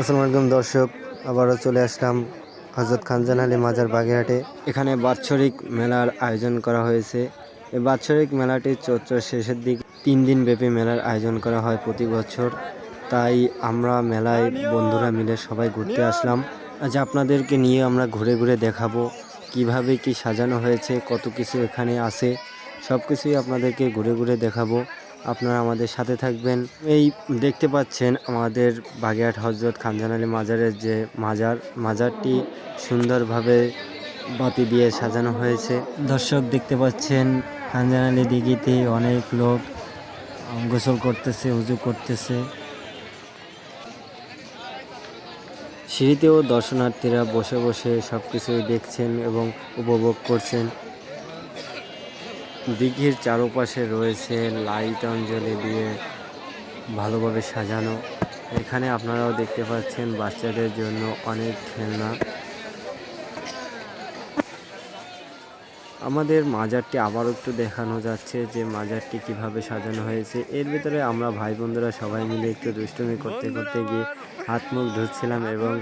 আসসালামু আলাইকুম দর্শক, আবারও চলে আসলাম হজরত খানজান আলী মাজার বাগেরহাটে। এখানে বাৎসরিক মেলার আয়োজন করা হয়েছে। এই বাৎসরিক মেলাটি চৈত্র শেষের দিক তিন দিন ব্যাপী মেলার আয়োজন করা হয় প্রতি বছর। তাই আমরা মেলায় বন্ধুরা মিলে সবাই ঘুরতে আসলাম। আজ আপনাদেরকে নিয়ে আমরা ঘুরে ঘুরে দেখাবো কীভাবে কি সাজানো হয়েছে, কত কিছু এখানে আছে। সব কিছুই আপনাদেরকে ঘুরে ঘুরে দেখাবো। আপনারা আমাদের সাথে থাকবেন। এই দেখতে পাচ্ছেন আমাদের বাগেরহাট হজরত খানজান আলী মাজারের যে মাজার, মাজারটি সুন্দরভাবে বাতি দিয়ে সাজানো হয়েছে। দর্শক দেখতে পাচ্ছেন খানজান আলী দিঘিতে অনেক লোক গোসল করতেছে, উজু করতেছে। সিঁড়িতেও দর্শনার্থীরা বসে বসে সব কিছুই দেখছেন এবং উপভোগ করছেন। দিঘির চারপাশে রয়েছে লাইট অঞ্জলি দিয়ে ভালোভাবে সাজানো। এখানে আপনারাও দেখতে পাচ্ছেন বাচ্চাদের জন্য অনেক খেলনা। আমাদের মাজারটি আবারও একটু দেখানো যাচ্ছে যে মাজারটি কীভাবে সাজানো হয়েছে। এর ভিতরে আমরা ভাই বোনরা সবাই মিলে একটু দুষ্টুমি করতে করতে গিয়ে হাত মুখ ধুচ্ছিলাম এবং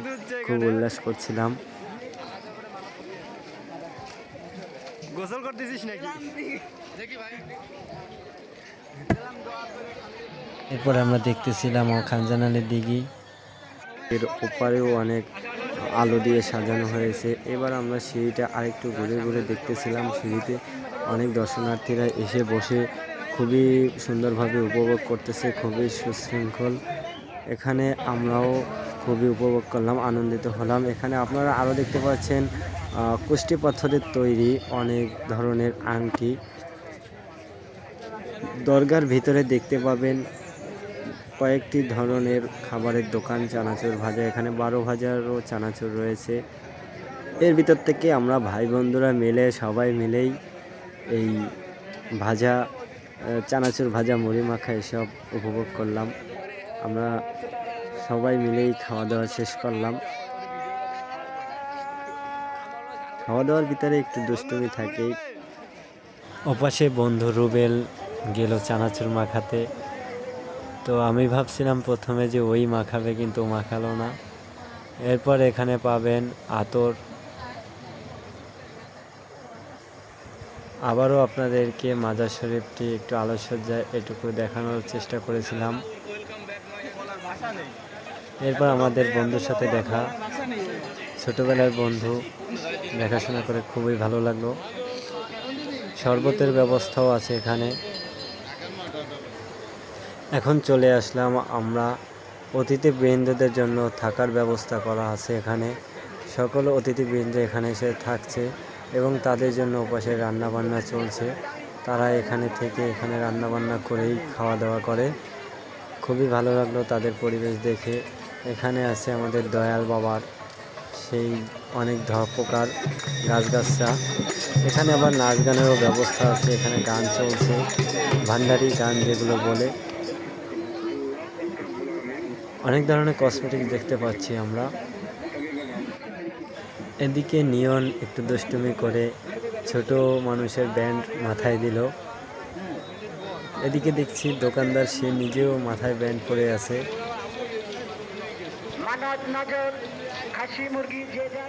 খুব উল্লাস করছিলাম। গোসল করতেছিস নাকি? এরপর আমরা দেখতেছিলাম ও খানজান দিঘি। এর ওপারেও অনেক আলো দিয়ে সাজানো হয়েছে। এবার আমরা সিঁড়িটা আরেকটু ঘুরে ঘুরে দেখতেছিলাম। সিঁড়িতে অনেক দর্শনার্থীরা এসে বসে খুবই সুন্দরভাবে উপভোগ করতেছে খুবই সুশৃঙ্খল। এখানে আমরাও খুবই উপভোগ করলাম আনন্দিত হলাম। এখানে আপনারা আরও দেখতে পাচ্ছেন কুষ্টি পাথরের তৈরি অনেক ধরনের আংটি। দরগার ভিতরে দেখতে পাবেন কয়েকটি ধরনের খাবারের দোকান, চানাচুর ভাজা, এখানে বারো ভাজারও চানাচুর রয়েছে। এর ভিতর থেকে আমরা ভাই বন্ধুরা মিলে, সবাই মিলেই এই ভাজা চানাচুর ভাজা, মুড়ি মাখা এসব উপভোগ করলাম। আমরা সবাই মিলেই খাওয়া দাওয়া শেষ করলাম। খাওয়া দাওয়ার ভিতরে একটু দুষ্টুমি থাকে ওপাশে বন্ধু রুবেল গেল চানাচুর মাখাতে। তো আমি ভাবছিলাম প্রথমে যে ওই মাখাবে, কিন্তু মাখালো না। এরপর এখানে পাবেন আতর। আবারও আপনাদেরকে মাজার শরীফটি একটু আলোকসজ্জায় এটুকু দেখানোর চেষ্টা করেছিলাম। এরপর আমাদের বন্ধুর সাথে দেখা। ছোটবেলার বন্ধু, দেখাশোনা করে খুবই ভালো লাগল। শরবতের ব্যবস্থাও আছে এখানে। এখন চলে আসলাম আমরা অতিথিবৃন্দদের জন্য থাকার ব্যবস্থা করা আছে এখানে। সকল অতিথিবৃন্দ এখানে এসে থাকছে এবং তাদের জন্য ওপাশে রান্নাবান্না চলছে। তারা এখানে থেকে এখানে রান্নাবান্না করেই খাওয়া দাওয়া করে। খুবই ভালো লাগল তাদের পরিবেশ দেখে। এখানে আছে আমাদের দয়াল বাবার সেই অনেক ধ- প্রকার গাছগাছরা এখানে আবার নাচ গানেরও ব্যবস্থা আছে, এখানে গান চলছে, ভান্ডারি গান যেগুলো বলে। অনেক ধরনের কসমেটিক্স দেখতে পাচ্ছি আমরা। এদিকে নিয়ন একটু দুষ্টুমি করে ছোট মানুষের ব্যান্ড মাথায় দিল। এদিকে দেখছি দোকানদার সে নিজেও মাথায় ব্যান্ড পরে আছে।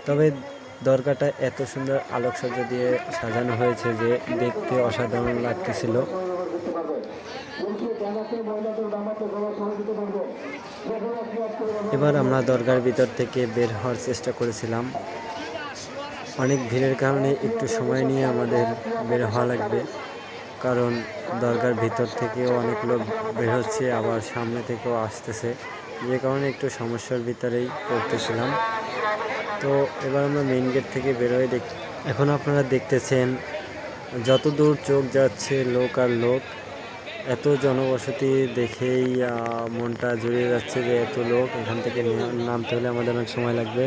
তবে দরগাটা এত সুন্দর আলোকসজ্জা দিয়ে সাজানো হয়েছে যে দেখতে অসাধারণ লাগতেছিল। এবার আমরা দরগার ভিতর থেকে বের হওয়ার চেষ্টা করেছিলাম। অনেক ভিড়ের কারণে একটু সময় নিয়ে আমাদের বের হওয়া লাগবে, কারণ দরগার ভিতর থেকেও অনেক লোক বের হচ্ছে, আবার সামনে থেকেও আসতেছে। যে কারণে একটু সমস্যার ভিতরেই পড়তেছিলাম। তো এবার আমরা মেন গেট থেকে বেরোয় দেখ এখন আপনারা দেখতেছেন যত দূর চোখ যাচ্ছে লোক আর লোক, এত জনবসতি দেখেই মনটা জুড়িয়ে যাচ্ছে যে এত লোক, এখান থেকে নামতে হলে আমাদের অনেক সময় লাগবে।